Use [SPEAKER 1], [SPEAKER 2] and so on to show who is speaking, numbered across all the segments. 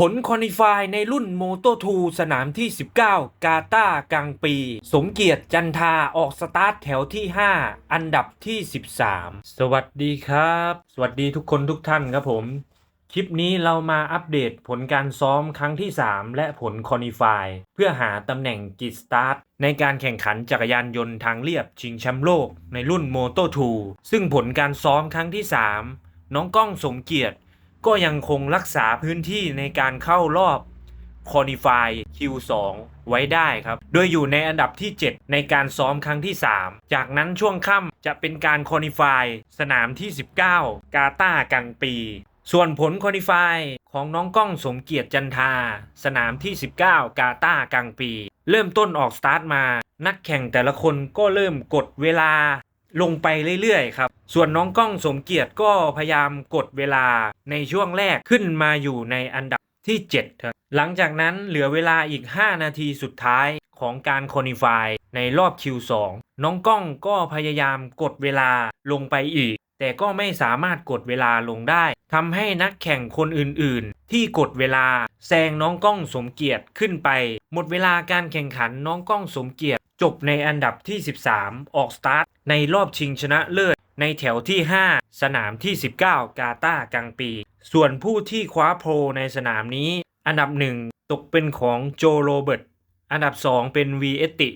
[SPEAKER 1] ผลคอนิฟายในรุ่นโมโต2สนามที่ 19 กาตาร์กลางปี สมเกียรติจันทาออกสตาร์ทแถวที่ 5 อันดับที่ 13 สวัสดีครับ สวัสดีทุกคนทุกท่านครับผม คลิปนี้เรามาอัปเดตผลการซ้อมครั้งที่ 3 และผลคอนิฟายเพื่อหาตำแหน่งกิจสตาร์ทในการแข่งขันจักรยานยนต์ทางเรียบชิงแชมป์โลกในรุ่นโมโต2ซึ่งผลการซ้อมครั้งที่ 3 น้องก้องสมเกียรติ ก็ยังคงรักษาพื้นที่ในการเข้ารอบคอ l ิฟาย Q2 ไว้ได้ครับ โดยอยู่ในอันดับที่ 7 ในการซ้อมครั้งที่ 3 จากนั้นช่วงค่ำจะเป็นการคอ l ิฟายสนามที่ 19 กาตาร์กลางปี ส่วนผลคอ l ิฟายของน้องก้องสมเกียรติจันทา สนามที่ 19 กาตาร์กลางปี เริ่มต้นออกสตาร์ทมา นักแข่งแต่ละคนก็เริ่มกดเวลา ลงไปเรื่อยๆครับ ส่วนน้องก้องสมเกียรติก็พยายามกดเวลาในช่วงแรกขึ้นมาอยู่ในอันดับที่7ครับหลังจากนั้นเหลือเวลาอีก 5 นาทีสุดท้ายของการคอ l ิฟายในรอบ Q2 น้องก้องก็พยายามกดเวลาลงไปอีก แต่ก็ไม่สามารถกดเวลาลงได้ทำให้นักแข่งคนอื่นๆ ที่กดเวลาแซงน้องก้องสมเกียรติขึ้นไป หมดเวลาการแข่งขันน้องก้องสมเกียรติ จบในอันดับที่ 13 ออกสตาร์ท ในรอบชิงชนะเลิศ ในแถวที่ 5 สนามที่ 19 กาตาร์กลางปี ส่วนผู้ที่คว้าโพในสนามนี้ อันดับ 1 ตกเป็นของโจโรเบิร์ต อันดับ 2 เป็นวีเอติ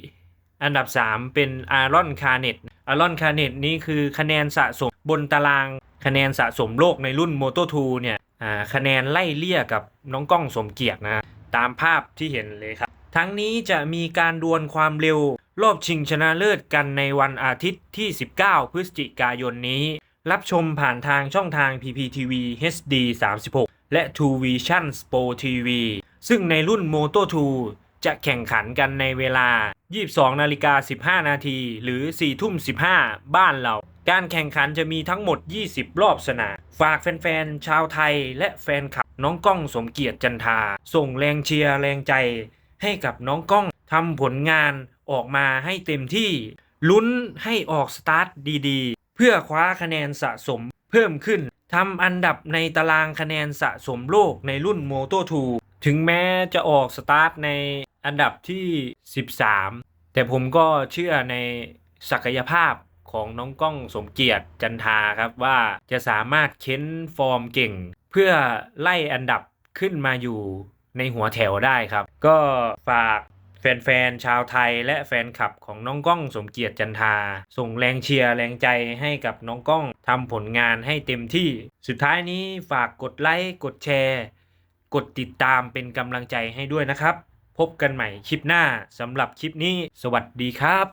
[SPEAKER 1] อันดับ 3 เป็นอารอนคาเนตอารอนคาเนตนี้คือคะแนนสะสมบนตาราง คะแนนสะสมโลกในรุ่น m o t o 2เนี่ยคะแนนไล่เลี่ยกับน้องก้องสมเกียรตินะ ตามภาพที่เห็นเลยครับ ทั้งนี้จะมีการดวลความเร็ว รอบชิงชนะเลิศกันในวันอาทิตย์ที่ 19 พฤศจิกายนนี้ รับชมผ่านทางช่องทาง PPTV HD 36 และ True Vision Sport TV ซึ่งในรุ่น Moto 2 จะแข่งขันกันในเวลา 22 นาฬิกา 15 นาที หรือ 4 ทุ่ม 15 บ้านเรา การแข่งขันจะมีทั้งหมด 20 รอบสนาม ฝากแฟนๆ ชาวไทยและแฟนคลับน้องก้องสมเกียรติจันทา ส่งแรงเชียร์แรงใจ ให้กับน้องก้องทำผลงานออกมาให้เต็มที่ ลุ้นให้ออกสตาร์ทดีๆ เพื่อคว้าคะแนนสะสมเพิ่มขึ้นทำอันดับในตารางคะแนนสะสมโลกในรุ่นโมโต2ถึงแม้จะออกสตาร์ทในอันดับที่ 13 แต่ผมก็เชื่อในศักยภาพของน้องก้องสมเกียรติจันทาครับว่าจะสามารถเค้นฟอร์มเก่ง เพื่อไล่อันดับขึ้นมาอยู่ ในหัวแถวได้ครับ ก็ฝากแฟนๆ ชาวไทยและแฟนคลับของน้องก้องสมเกียรติจันทา ส่งแรงเชียร์แรงใจให้กับน้องก้องทำผลงานให้เต็มที่ สุดท้ายนี้ฝากกดไลค์ กดแชร์ กดติดตามเป็นกำลังใจให้ด้วยนะครับ พบกันใหม่คลิปหน้าสำหรับคลิปนี้ สวัสดีครับ